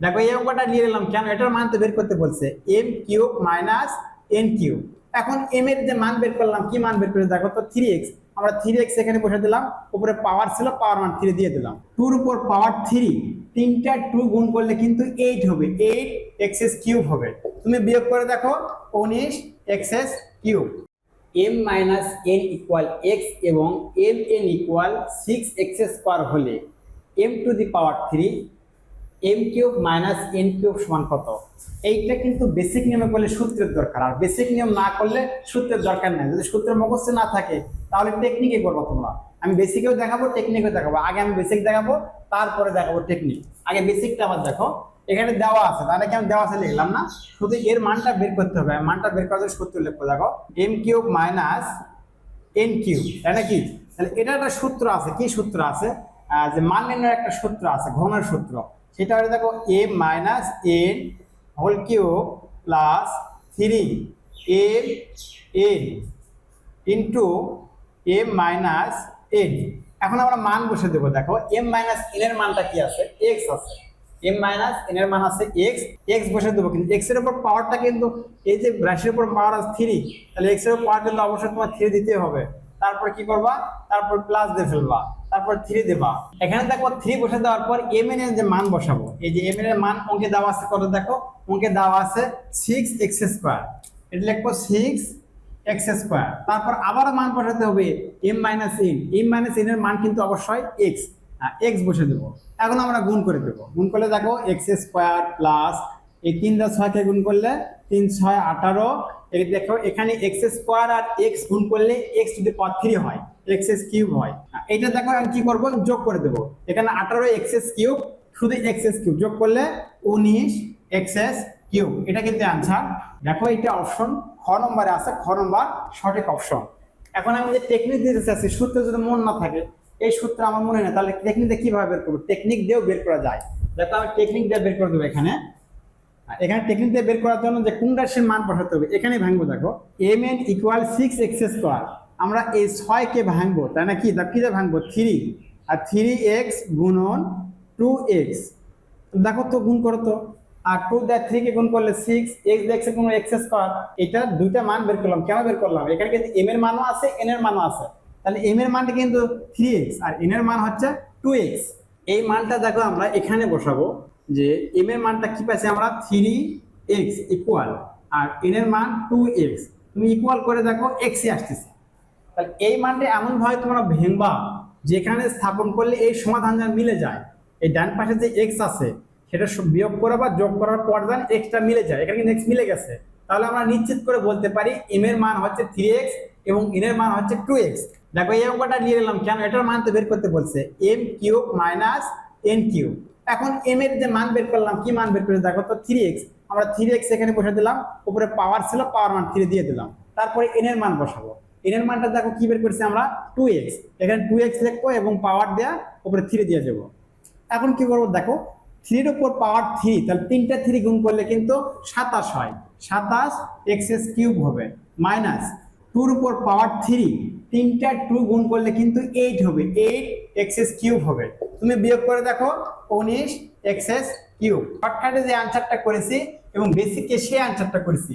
দেখো এই অঙ্কটা নিয়ে নিলাম। কেন? এটার মান তো বের করতে বলছে। M cube minus N cube. এখন এম এর যে মান বের করলাম, কি মান বের করে দেখো তো থ্রি এক্স আমরা থ্রি এক্স এখানে বসে দিলাম। উপরে পাওয়ার ছিল পাওয়ার মান থ্রি দিয়ে দিলাম। টুর উপর পাওয়ার থ্রি তিনটা টু গুণ করলে কিন্তু এইট হবে। এইট এক্সএস কিউব হবে। তুমি বিয়োগ করে দেখো, উনিশ X S cube. M minus N equal X এবং M N equal six X square হলে M to the power three M cube minus N cube সমান কত? এইটা কিন্তু বেসিক নিয়মে করলে সূত্রের দরকার। আর বেসিক নিয়ম না করলে সূত্রের দরকার নেই। যদি সূত্রের মুখস্থ না থাকে, তাহলে টেকনিকে করব তোমরা। আমি বেসিকেও দেখাবো টেকনিকেও দেখাবো। আগে আমি বেসিক দেখাবো, তারপরে দেখাবো টেকনিক আগে বেসিকটা আবার দেখো। এখানে দেওয়া আছে, তাহলে কি আমি দেওয়া আছে লিখলাম না? শুধু এর মানটা বের করতে হবে। মানটা বের করার জন্য সূত্র লিখব। দেখো M cube minus N cube, তাই নাকি? তাহলে এটা একটা সূত্র আছে। কি সূত্র আছে? যে মান নির্ণয়ের একটা সূত্র আছে, ঘনের সূত্র। সেটা হলে দেখো A minus N whole cube plus three M N into M minus N এখন আমরা মান বসে দেবো, দেখো এম মাইনাস এন এর মানটা কি আছে? এক্স আছে। এম মাইনাস এন এর মান আছে এক্স এক্স বসে দেবো কিন্তু এক্সের উপর পাওয়ারটা কিন্তু এই যে রাশির উপর পাওয়ার আছে থ্রি তাহলে এক্সের পাওয়ার কিন্তু অবশ্যই তোমার থ্রি দিতে হবে। তারপর কি করবা? তারপর প্লাস দিয়ে ফেলবা। তারপর থ্রি দেবা। এখানে দেখো থ্রি বসে দেওয়ার পর এম এন এর যে মান বসাবো। এই যে এম এন এর মান অঙ্কে দেওয়া আছে কত দেখো? অঙ্কে দেওয়া আছে সিক্স এক্স স্কোয়ার এটা লিখব সিক্স এক্স স্কোয়ার তারপর আবার মান বসাতে হবে M minus N M minus N এর মান কিন্তু অবশ্যই এক্স এক্স বসে দেবো। এখন আমরা গুণ করে দেবো। গুণ করলে দেখো এক্স স্কোয়ার প্লাস এই তিন দশ ছয়কে গুণ করলে তিন ছয় আঠারো। দেখো এখানে এক্স স্কোয়ার আর এক্স গুণ করলে এক্স টু দি থ্রি হয়। এক্স এস কিউব হয়। এইটা দেখো, আমি কি করব? যোগ করে দেবো। এখানে আঠারো এক্স এস কিউব, শুধু এক্স এস কিউব। যোগ করলে উনিশ এক্স এস কিউব। এটা কিন্তু অ্যান্সার দেখো এটা অপশন খ নম্বরে আছে, খ নম্বর সঠিক অপশন এখন আমি যে টেকনিক দিতে চাচ্ছি, সূত্র যদি মন না থাকে, এই সূত্র আমার মনে নেই, তাহলে টেকনিক দিয়ে কীভাবে বের করব? টেকনিক দিয়েও বের করা যায়। দেখো, আমি টেকনিক দিয়ে বের করে দেবো এখানে। এখানে টেকনিক দিয়ে বের করার জন্য যে কোন রাশির মান বসাতে হবে এখানে ভাঙবো, দেখো। M N equal six X square আমরা এই ছয়কে ভাঙবো, তাই না কি? কি দিয়ে ভাঙবো? থ্রি। আর থ্রি এক্স গুণন টু এক্স। দেখো তো গুণ করো তো। আর টু দ্য থ্রিকে গুণ করলে সিক্স, এক্সের কোনো এক্স স্কোয়ার। এটা দুইটা মান বের করলাম। কেন বের করলাম? এখানে কিন্তু এম এর মানও আছে এন এর মানও আছে। তাহলে এম এর মানটা কিন্তু থ্রি এক্স, আর এন এর মান হচ্ছে টু এক্স। এই মানটা দেখো আমরা এখানে বসাবো যে এম এর মানটা কি পাইছি আমরা? থ্রি এক্স ইকুয়াল আর এন এর মান টু এক্স। তুমি ইকুয়াল করে দেখো এক্স আসতেছে। তাহলে এই মানটা এমন ভাবে তোমরা ভেঙবা, যেখানে স্থাপন করলে এই সমাধান যেন মিলে যায়। এই ডান পাশে যে এক্স আছে, সেটা বিয়োগ করা বা যোগ করার পর যেন এক্সটা মিলে যায়। এখানে কিন্তু এক্স মিলে গেছে। তাহলে আমরা নিশ্চিত করে বলতে পারি এম এর মান হচ্ছে থ্রি এক্স এবং এন এর মান হচ্ছে টু এক্স দেখো এই অঙ্কটা নিয়ে নিলাম। কেন? এটার মান তো বের করতে বলছে। M cube minus N cube. এখন এম এর যে মান বের করলাম, কি মান বের করে দেখো তো থ্রি এক্স আমরা থ্রি এক্স এখানে বসে দিলাম। উপরে পাওয়ার ছিল পাওয়ার মান থ্রি দিয়ে দিলাম। তারপরে এন এর মান বসাবো। এন এর মানটা দেখো কি বের করছি আমরা? টু এক্স এখানে টু এক্স লিখব এবং পাওয়ার দেওয়া ওপরে থ্রি দিয়ে দেবো। এখন কি করব দেখো? থ্রির উপর পাওয়ার থ্রি তাহলে তিনটা থ্রি গুণ করলে কিন্তু সাতাশ হয়। সাতাশ এক্স এস কিউব হবে। মাইনাস টুর উপর পাওয়ার থ্রি তিনটা টু গুণ করলে কিন্তু এইট হবে। এইট এক্স এস কিউব হবে। তুমি বিয়োগ করে দেখো, উনিশ এক্স এস কিউব শর্টকাটে যে আনসারটা করেছি এবং বেসিকে সে আনসারটা করেছি।